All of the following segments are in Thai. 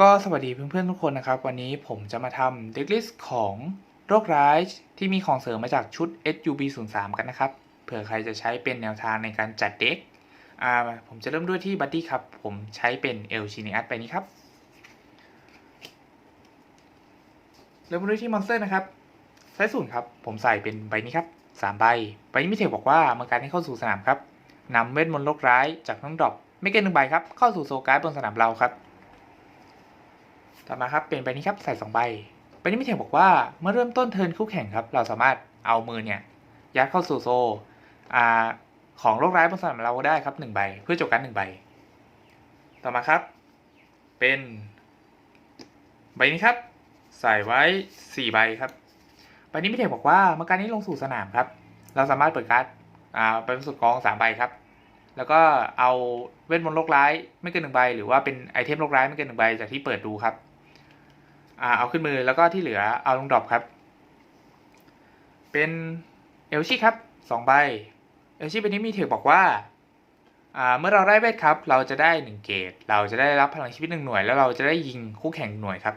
ก็สวัสดีเพื่อนๆทุกคนนะครับ วันนี้ผมจะมาทำเด็กลิสต์ของโรคร้ายที่มีของเสริมมาจากชุด SUB 0 3กันนะครับ เผื่อใครจะใช้เป็นแนวทางในการจัดเด็กอ่าผมจะเริ่มด้วยที่บัดดี้ครับ ผมใช้เป็นเอลชินิอัสไปนี้ครับ เริ่มด้วยที่มอนสเตอร์นะครับไซส์ศูนย์ครับ ผมใส่เป็นใบนี้ครับสามใบใบนี้มีเทคบอกว่าเมื่อการที่เข้าสู่สนามครับนำเวทมนต์โรคร้ายจากน้องดรอปไม่เกินหนึ่งใบครับเข้าสู่โซการ์ดบนสนามเราครับ ต่อมาครับเป็นใบนี้ครับใส่สองใบใบนี้มีเทคบอกว่าเมื่อเริ่มต้นเทิร์นคู่แข่งครับ เราสามารถเอามือเนี่ยยัดเข้าสู่โซอาของโรคร้ายบนสนามเราได้ครับหนึ่งใบเพื่อจบการหนึ่งใบ ต่อมาครับ เป็นใบนี้ครับ ใส่ไว้สี่ใบครับใบนี้มีเทคบอกว่าเมื่อการนี้ลงสู่สนามครับ เราสามารถเปิดการ์ดเป็นสุดกองสามใบครับแล้วก็เอาเวทมนต์โรคร้ายไม่เกินหนึ่งใบ หรือว่าเป็นไอเทมโรคร้ายไม่เกินหนึ่งใบจากที่เปิดดูครับ อ่าเอาขึ้นมือแล้วก็ที่เหลือเอาลงดรอปครับ เป็นเอลชี่ครับสองใบเอลชี่ใบนี้มีเทคบอกว่าอ่าเมื่อเราได้เวทครับ เราจะได้หนึ่งเกตเราจะได้รับพลังชีวิตหนึ่งหน่วย แล้วเราจะได้ยิงคู่แข่งหน่วยครับ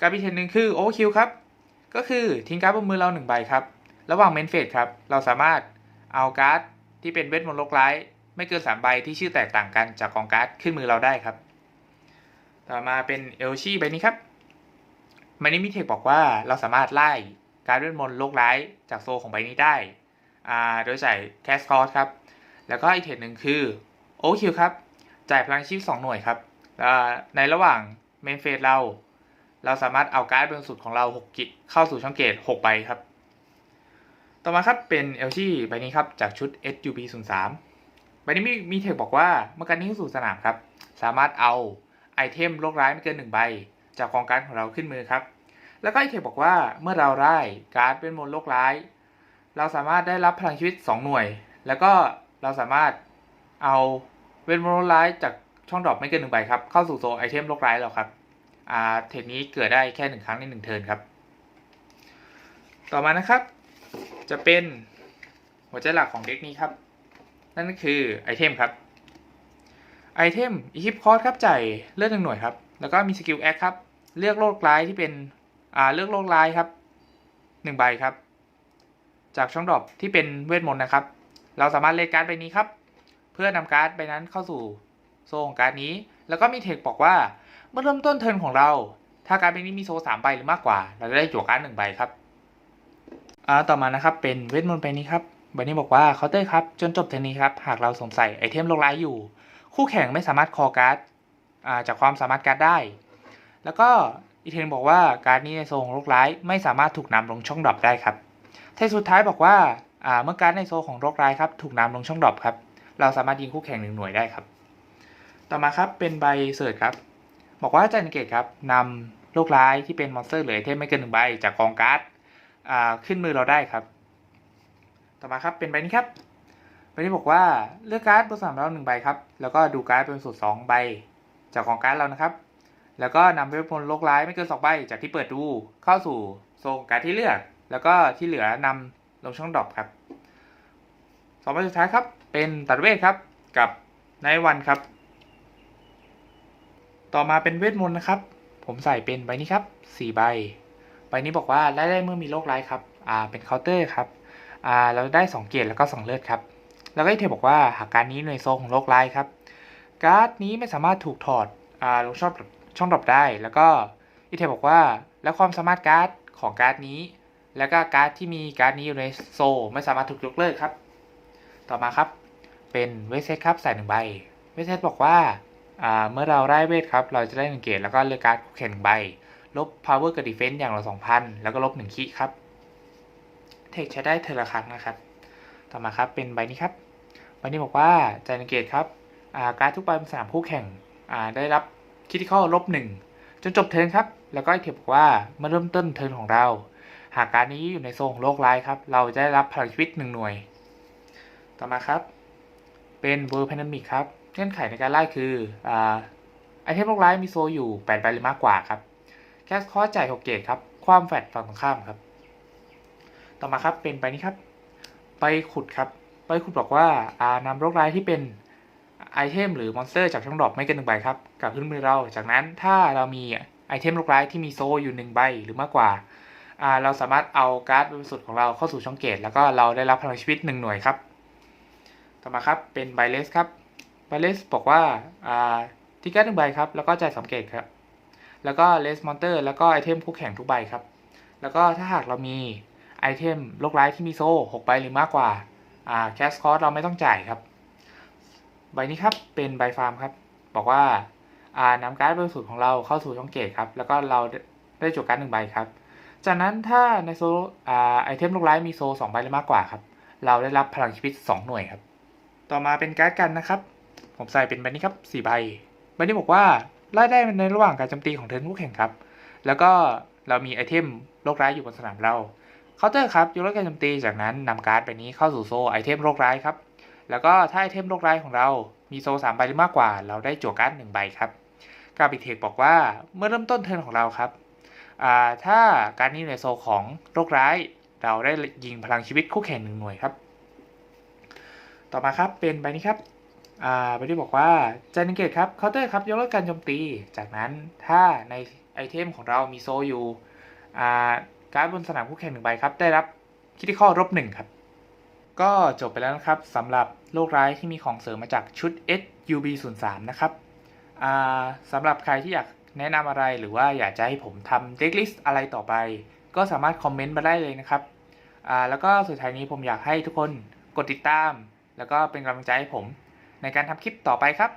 การพิเศษหนึ่งคือโอคิวครับก็คือทิ้งการ์ดบนมือเราหนึ่งใบครับ ระหว่างเมนเฟสครับ เราสามารถเอาการ์ดที่เป็นเวทมนต์โลกร้ายไม่เกินสามใบที่ชื่อแตกต่างกันจากกองการ์ดขึ้นมือเราได้ครับ ต่อมาเป็นเอลชี่ใบนี้ครับ ใบนี้มีเทคบอกว่าเราสามารถไล่การเวทมนต์โลกร้ายจากโซของใบนี้ได้อ่าโดยใส่แคสคอร์สครับ แล้วก็อีกเทคหนึ่งคือโอคิวครับ จ่ายพลังชีพ2หน่วยครับ ในระหว่างเมนเฟสเรา เราสามารถเอาการ์ดบนสุดของเรา6กิจเข้าสู่ช่องเกต6ใบครับ ต่อมาครับเป็นเอลชี่ใบนี้ครับ จากชุด SUB 0 3ใบนี้มีมีเทคบอกว่าเมื่อการนี้สู่สนามครับ สามารถเอาไอเทมโลกร้ายไม่เกิน1ใบ จากกองการ์ดของเราขึ้นมือครับ แล้วก็ไอเทคบอกว่าเมื่อเราได้การ์ดเป็นมนต์โลกร้าย เราสามารถได้รับพลังชีวิต 2 หน่วย แล้วก็เราสามารถเอาเวทมนต์โลกร้ายจากช่องดรอปไม่เกินหนึ่งใบครับ เข้าสู่โซไอเทมโลกร้ายเราครับอ่าเทคนี้เกิดได้แค่หนึ่งครั้งในหนึ่งเทิร์นครับ ต่อมานะครับ จะเป็นหัวใจหลักของเด็กนี้ครับ นั่นก็คือไอเทมครับไอเทมอีคิปคอร์สครับจ่ายเลือดหนึ่งหน่วยครับ แล้วก็มีสกิลแอคครับ เลือกโลกร้ายที่เป็น อ่า เลือกโลกร้ายครับหนึ่งใบครับ จากช่องดรอปที่เป็นเวทมนต์นะครับ เราสามารถเล่นการ์ดใบนี้ครับ เพื่อนำการ์ดใบนั้นเข้าสู่โซของการ์ดนี้ แล้วก็มีเทคบอกว่า เมื่อเริ่มต้นเทิร์นของเรา ถ้าการ์ดใบนี้มีโซสามใบหรือมากกว่า เราจะได้จั่วการ์ดหนึ่งใบครับ อ่า ต่อมานะครับ เป็นเวทมนต์ใบนี้ครับใบนี้บอกว่าเคาน์เตอร์ครับ จนจบเทิร์นนี้ครับ หากเราสวมใสไอเทมโลกร้ายอยู่ คู่แข่งไม่สามารถคอการ์ด จากความสามารถการ์ดได้ แล้วก็อีเทนบอกว่าการ์ดนี้ในโซของโลกร้ายไม่สามารถถูกนำลงช่องดรอปได้ครับเทคสุดท้ายบอกว่าเมื่อการ์ดในโซของโลกร้ายครับถูกนำลงช่องดรอปครับเราสามารถยิงคู่แข่งหนึ่งหน่วยได้ครับ ต่อมาครับเป็นใบเสิร์ชครับ บอกว่าจันเกตครับนำโรคร้ายที่เป็นมอนสเตอร์เหรือเทมไม่เกินหนึ่งใบจากกองการ์ดขึ้นมือเราได้ครับ ต่อมาครับเป็นใบนี้ครับใบนี้บอกว่าเลือกการ์ดบนสนามเราหนึ่งใบครับ แล้วก็ดูการ์ดเป็นสุดสองใบ จากกองการ์ดเรานะครับ แล้วก็นำเวทมนต์โรคร้ายไม่เกินสองใบจากที่เปิดดูเข้าสู่โซนการ์ดที่เลือก แล้วก็ที่เหลือนำลงช่องดรอปครับสองใบสุดท้ายครับ เป็นตัดเวทครับกับไนวันครับ ต่อมาเป็นเวทมนต์นะครับ ผมใส่เป็นใบนี้ครับสี่ใบใบนี้บอกว่าได้ได้เมื่อมีโรคร้ายครับ อ่า เป็นเคาน์เตอร์ครับ อ่า เราได้สองเกียรติแล้วก็สองเลือดครับ แล้วก็อีกเทบอกว่าหากการนี้ในโซนของโรคร้ายครับ การ์ดนี้ไม่สามารถถูกถอดอ่าลงช่องช่องดรอปได้ แล้วก็อีเทบอกว่าแล้วความสามารถการ์ดของการ์ดนี้ แล้วก็การ์ดที่มีการ์ดนี้อยู่ในโซไม่สามารถถูกยกเลิกครับ ต่อมาครับ เป็นเวทเซตครับใส่หนึ่งใบเวทเซตบอกว่าอ่าเมื่อเราได้เวทครับ เราจะได้หนึ่งเกตแล้วก็เลือกการ์ดแข่งใบ ลบ power กับ defense อย่างละ2,000 แล้วก็ลบ1คีครับ เทคใช้ได้เทละครั้งนะครับ ต่อมาครับเป็นใบนี้ครับ ใบนี้บอกว่าจายนเกตครับ การ์ดทุกใบบนสนามคู่แข่งได้รับคิติคอลลบ1จนจบเทิร์นครับ แล้วก็ไอเทคบอกว่าเมื่อเริ่มต้นเทิร์นของเรา หากการนี้อยู่ในโซนของโลกร้ายครับ เราจะได้รับพลังชีวิตหนึ่งหน่วย ต่อมาครับ เป็นเวอร์แพนดมิกครับ เงื่อนไขในการไล่คืออไอเทมโลกร้ายมีโซอยู่8ใบหรือมากกว่าครับ แคสคอร์จ่าย6เกตครับ ความแฟดฝั่งตรงข้ามครับ ต่อมาครับเป็นไปนี้ครับ ไปขุดครับ ไปขุดบอกว่าอ่านำโรคร้ายที่เป็น ไอเทมหรือมอนสเตอร์จากช่องดรอปไม่เกินหนึ่งใบครับกับขึ้นมือเราจากนั้นถ้าเรามีไอเทมโลกร้ายที่มีโซอยู่หนึ่งใบหรือมากกว่า เราสามารถเอาการ์ดบริสุทธิ์ของเราเข้าสู่ช่องเกต แล้วก็เราได้รับพลังชีวิตหนึ่งหน่วยครับ ต่อมาครับเป็นไบเลสครับไบเลสบอกว่าที่การ์ดหนึ่งใบครับแล้วก็จ่ายสองเกตครับ แล้วก็เลสมอนเตอร์แล้วก็ไอเทมคู่แข่งทุกใบครับ แล้วก็ถ้าหากเรามีไอเทมโลกร้ายที่มีโซ่หกใบหรือมากกว่าอ่าแคสคอร์สเราไม่ต้องจ่ายครับ ใบนี้ครับเป็นใบฟาร์มครับ บอกว่าอ่านำการ์ดบริสุทธิ์ของเราเข้าสู่ช่องเกตครับ แล้วก็เราได้จดการ์ดหนึ่งใบครับ จากนั้นถ้าในโซอ่าไอเทมโลกร้ายมีโซสองใบหรือมากกว่าครับ เราได้รับพลังชีวิตสองหน่วยครับ ต่อมาเป็นการ์ดกันนะครับ ผมใส่เป็นใบนี้ครับสี่ใบ ใบนี้บอกว่าไล่ได้ในระหว่างการโจมตีของเทิร์นคู่แข่งครับ แล้วก็เรามีไอเทมโรคร้ายอยู่บนสนามเราเคาน์เตอร์ครับยกเลิกการโจมตีจากนั้นนำการ์ดใบนี้เข้าสู่โซไอเทมโรคร้ายครับ แล้วก็ถ้าไอเทมโรคร้ายของเรา มีโซสามใบหรือมากกว่า เราได้จั่วการ์ดหนึ่งใบครับกาบิเทคบอกว่าเมื่อเริ่มต้นเทิร์นของเราครับถ้าการนี้ในโซของโรคร้าย เราได้ยิงพลังชีวิตคู่แข่งหนึ่งหน่วยครับ ต่อมาครับเป็นใบนี้ครับใบที่บอกว่าจานิเกตครับเคาน์เตอร์ครับยกเลิกการโจมตี จากนั้นถ้าในไอเทมของเรามีโซอยู่การ์ดบนสนามคู่แข่งหนึ่งใบครับ ได้รับคิดข้อลบหนึ่งครับ ก็จบไปแล้วนะครับสำหรับโรคร้ายที่มีของเสริมมาจากชุด SUB 0 3นะครับสำหรับใครที่อยากแนะนำอะไรหรือว่าอยากจะให้ผมทำเด็กลิสต์อะไรต่อไป ก็สามารถคอมเมนต์มาได้เลยนะครับ แล้วก็สุดท้ายนี้ผมอยากให้ทุกคนกดติดตาม แล้วก็เป็นกำลังใจให้ผมในการทำคลิปต่อไปครับ